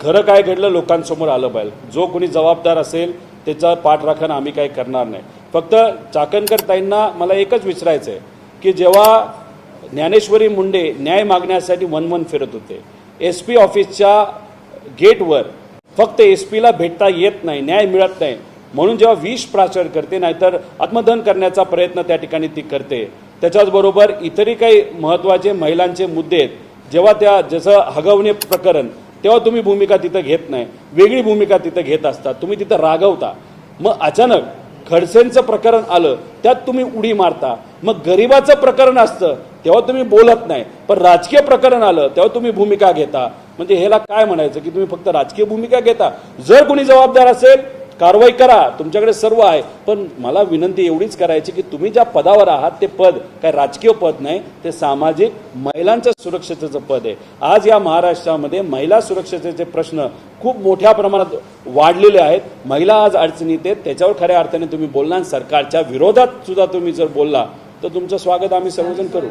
खरं काय घडलं लोकांसमोर आलं पाहिजे जो कोणी जबाबदार असेल त्याचा पाठराखण आम्ही काही करणार नाही. फक्त चाकणकर ताईंना मला एकच विचारायचं आहे की जेव्हा ज्ञानेश्वरी मुंडे न्याय मागण्यासाठी वन वन फिरत होते एस पी ऑफिसच्या गेटवर फक्त एस पीला भेटता येत नाही न्याय मिळत नाही. म्हणून जेव्हा विष प्राचार करते नाहीतर आत्मदहन करण्याचा प्रयत्न त्या ठिकाणी ती करते. त्याच्याचबरोबर इतरही काही महत्त्वाचे महिलांचे मुद्दे आहेत. जेव्हा त्या जसं हगवणे प्रकरण तेव्हा तुम्ही भूमिका तिथं घेत नाही. वेगळी भूमिका तिथं घेत असता. तुम्ही तिथं रागवता. मग अचानक खडसेंचं प्रकरण आलं. त्यात तुम्ही उडी मारता. मग गरिबाचं प्रकरण असतं. तेव्हा तुम्ही बोलत नाही. पण राजकीय प्रकरण आलं. तेव्हा तुम्ही भूमिका घेता. म्हणजे ह्याला काय म्हणायचं की तुम्ही फक्त राजकीय भूमिका घेता? जर कोणी जबाबदार असेल कारवाई करा तुमच्याकडे सर्व आहे. पण मला विनंती एवढीच करायची की तुम्ही ज्या पदावर आहात ते पद काय राजकीय पद नाही ते सामाजिक महिलांच्या सुरक्षतेचं पद आहे. आज या महाराष्ट्रामध्ये महिला सुरक्षतेचे प्रश्न खूप मोठ्या प्रमाणात वाढलेले आहेत. महिला आज अडचणीत आहेत त्याच्यावर खऱ्या अर्थाने तुम्ही बोलणार सरकारच्या विरोधात सुद्धा तुम्ही जर बोलला तर तुमचं स्वागत आम्ही सर्वजण करू.